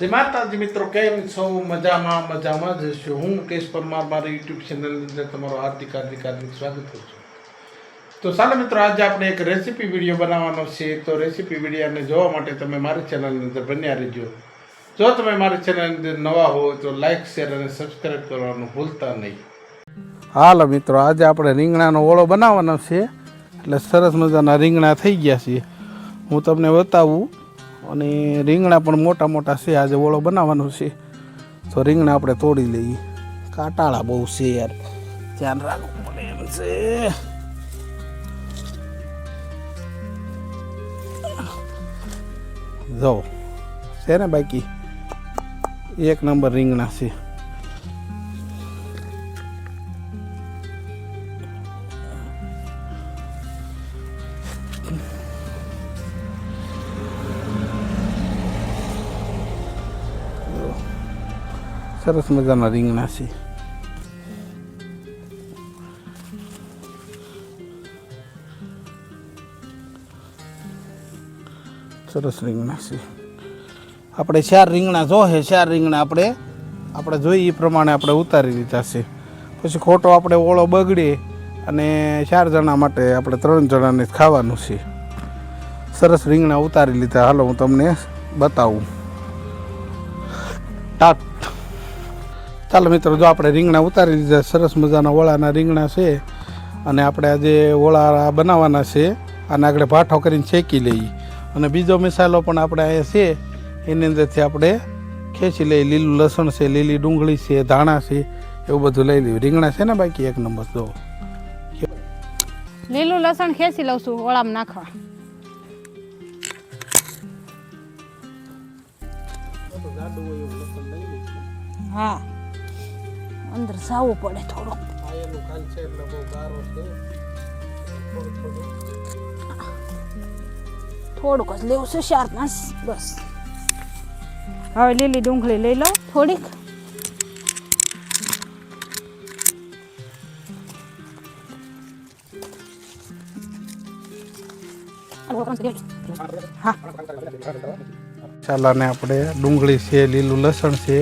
શ્રી માતાજી મિત્રો, કેમ છો? મજામાં મજામાં જ છું. હું મુકેશ પરમાર, મારી યુટ્યુબ ચેનલની અંદર તમારો હાર્દિક હાર્દિક હાર્દિક સ્વાગત કરું છું. તો ચાલો મિત્રો, આજે આપણે એક રેસીપી વીડિયો બનાવવાનો છે. તો રેસીપી વિડીયોને જોવા માટે તમે મારી ચેનલની અંદર બન્યા રહેજો. જો તમે મારી ચેનલની અંદર નવા હો, તો લાઈક શેર અને સબસ્ક્રાઈબ કરવાનું ભૂલતા નહીં. હાલો મિત્રો, આજે આપણે રીંગણાનો ઓળો બનાવવાનો છે. એટલે સરસ મજાના રીંગણા થઈ ગયા છે. હું તમને બતાવું. અને રીંગણા પણ મોટા મોટા છે. આજે ઓળો બનાવવાનો છે. તો રીંગણા આપણે તોડી લઈએ. કાટાળા બહુ છે યાર. ધ્યાન રાખવું પડે એમ છે. જો, છે ને બાકી? એક નંબર રીંગણા છે. સરસ મજાના રીંગણા છે. સરસ રીંગણા છે. આપણે ચાર રીંગણા જોહે, ચાર રીંગણા આપણે આપણે જોઈએ એ પ્રમાણે આપણે ઉતારી લીધા છે. પછી ખોટો આપણે ઓળો બગડે અને ચાર જણા માટે આપણે ત્રણ જણાને ખાવાનું છે. સરસ રીંગણા ઉતારી લીધા. હાલો હું તમને બતાવું. ટાટ ચાલો મિત્રો જો આપણે રીંગણા ઉતારી દીધા સરસ મજાના ઓળાના રીંગણા છે અને આપણે આજે ઓળા બનાવવાના છે અને આગળ ભાઠો કરીને શેકી લઈએ. અને બીજો મસાલો પણ આપણે અહીંયા છે એની અંદરથી આપણે ખેંચી લઈએ. લીલું લસણ છે લીલી ડુંગળી છે ધાણા છે એવું બધું લઈ લઈએ. રીંગણા છે ને બાકી એક નંબર જો. લીલું લસણ ખેંચી લઉં છું ઓળામાં નાખવા. હા. અંદર જાવું પડે થોડું થોડુંક જ લેવું છે ચાર પાંચ બસ. હવે લીલી ડુંગળી લઈ લો. થોડીક. હા. ચાલાને આપણે ડુંગળી છે લીલું લસણ છે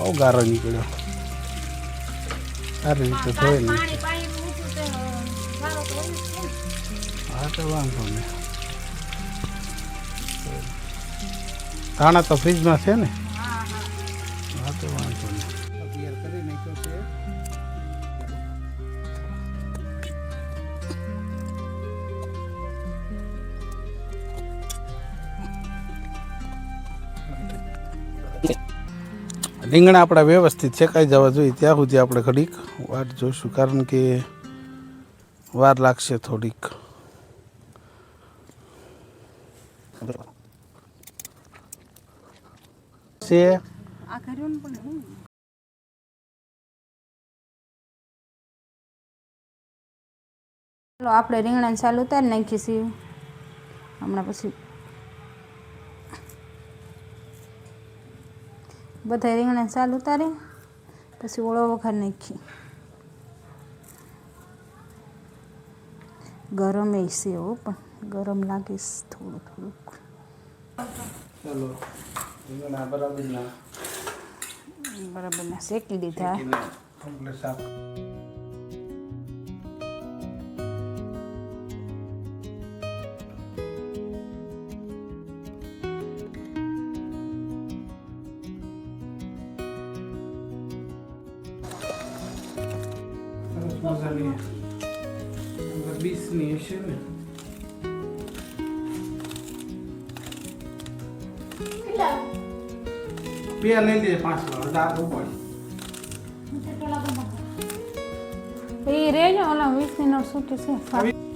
બહુ ગારો નીકળ્યો. સારી રીતે ધોઈ ને. હા તો વાંધો નહીં. ધાણા તો ફ્રીજમાં છે ને? હા તો વાંધો નહીં. રીંગણા આપણા વ્યવસ્થિત શેકાઈ જવા જોઈએ. ત્યાં સુધી આપણે ઘડીક વાટ જોઈશું, કારણ કે વાર લાગશે થોડીક. છે. આપણે રીંગણાને ચાલુ ઉતારી છીએ. હમણાં પછી બધા રીંગણા ચાલુ ઉતારી પછી ઓળો વઘાર નાખી. ગરમ એ છે એવું પણ ગરમ લાગીશ થોડું થોડુંક ચાલો રીંગણા બરાબર ના. શેકી દીધા. કમ્પ્લીટ સાફ. મજાની અંદર બીસની હશે ને બે લઈ લે પાંચ વાળો દાંત ઉપાડી એ રેજો ઓલા વીસ મિનિટ છૂટી છે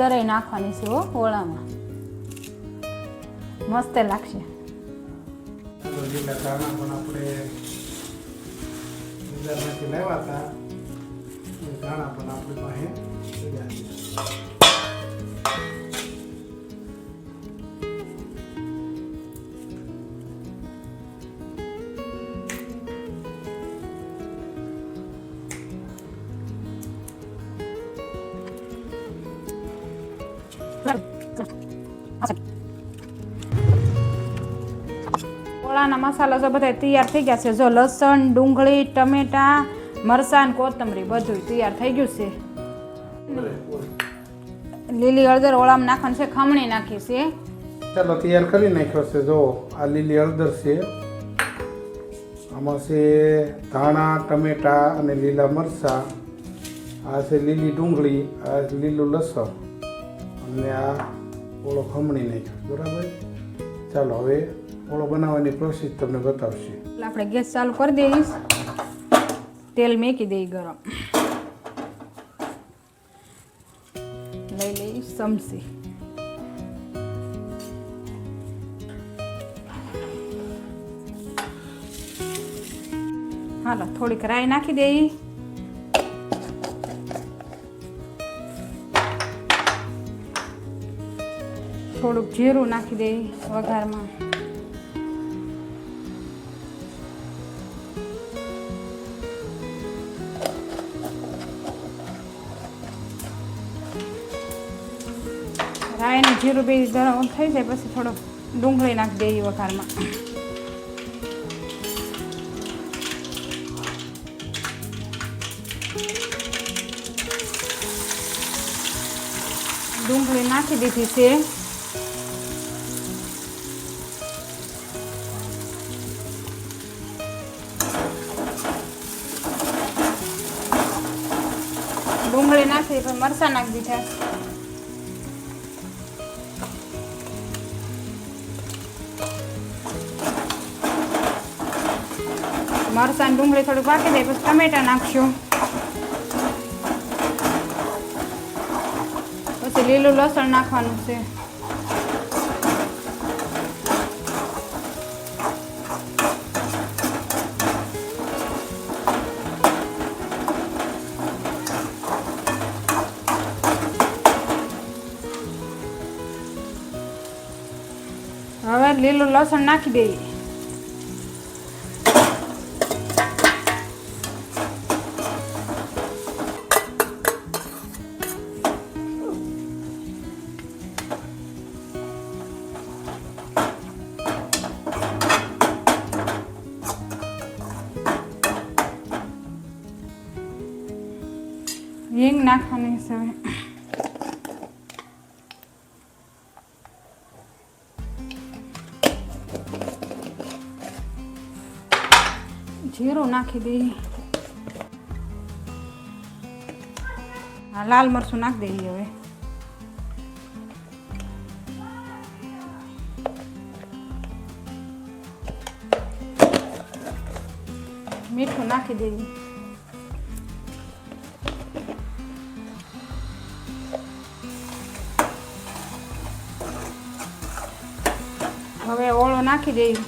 હળદર નાખવાની છે હો, ઓળામાં. મસ્ત લાગશે. લીલા ધાણા હતા. એ ધાણા પણ આપણી પાસે ઓળાના મસાલા જો બધા તૈયાર થઈ ગયા છે. જો લસણ, ડુંગળી, ટમેટા, મરચાં કોથમરી બધું તૈયાર થઈ ગયું છે. લીલી હળદર ઓળામાં નાખવાનું છે, ખમણી નાખી છે. ચાલો, તૈયાર કરી નાખ્યો છે. જો આ લીલી હળદર છે, આમાં છે ધાણા, ટમેટા અને લીલા મરચાં, આ છે લીલી ડુંગળી, આ લીલું લસણ અને આ ઓળો ખમણી નાખ્યો બરાબર? ચાલો, હવે ઓળો બનાવવાની પ્રોસેસ તમને બતાવશે. આપણે ગેસ ચાલુ કરી દઈશ. તેલ મેકી દઈ ગરમ. લઈ લઈશ ચમચી હાલો, થોડીક રાઈ નાખી દઈ. થોડુંક જીરું નાખી દઈ વઘારમાં. અને જીરું બે ગરમ થઈ જાય, પછી થોડો ડુંગળી નાખી દઈએ વઘારમાં. ડુંગળી નાખી દીધી છે. ડુંગળી નાખી મરચાં નાખી દીધા. મરચાં ડુંગળી થોડું પાકી જાય પછી ટમેટા નાખશું. પછી લીલું લસણ નાખવાનું છે. હવે લીલું લસણ નાખી દઈએ. હિંગ નાખવાની છે જીરું નાખી દઈએ હા લાલ મરચું નાખી દઈએ હવે મીઠું નાખી દઈએ હવે ઓળો નાખી દઈએ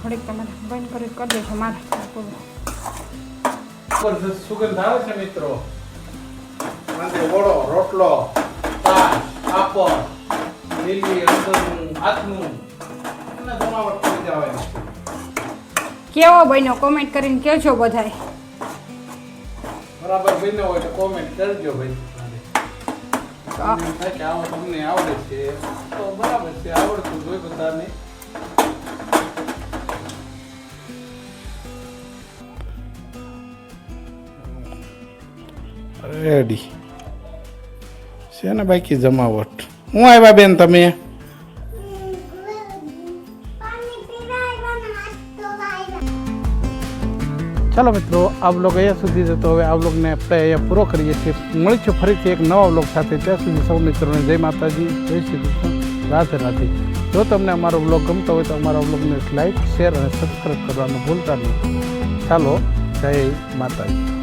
થોડીક તમે બંધ કરી કરી દેજો મારે. જબરદસ્ત સુગંધ આવે છે મિત્રો? સાંજે વડો રોટલો છાશ પાપડ લીલી આથનું અને જમાવટ કરી જવાની કેવો બન્યો? કોમેન્ટ કરીને કહેજો બધાય. બરાબર બન્યો હોય તો કોમેન્ટ કરજો ભાઈ. તમને એમ આવો તમને આવડે છે તો બરાબર છે આવડતું જોઈ બધાને. રેડી છે ને બાકી જમાવટ? હું આવ્યા બેન તમે? ચાલો મિત્રો, આ બ્લોગ અહીંયા સુધી જતો. હવે આ બ્લોગને આપણે અહીંયા પૂરો કરીએ છીએ. મળીશું ફરીથી એક નવા બ્લોગ સાથે. ત્યાં સુધી સૌ મિત્રોને જય માતાજી, જય શ્રી કૃષ્ણ, રાધે રાધે. જો તમને અમારો બ્લોગ ગમતો હોય તો અમારા બ્લોગને લાઈક શેર અને સબસ્ક્રાઈબ કરવાનું ભૂલતા નહીં. ચાલો, જય માતાજી.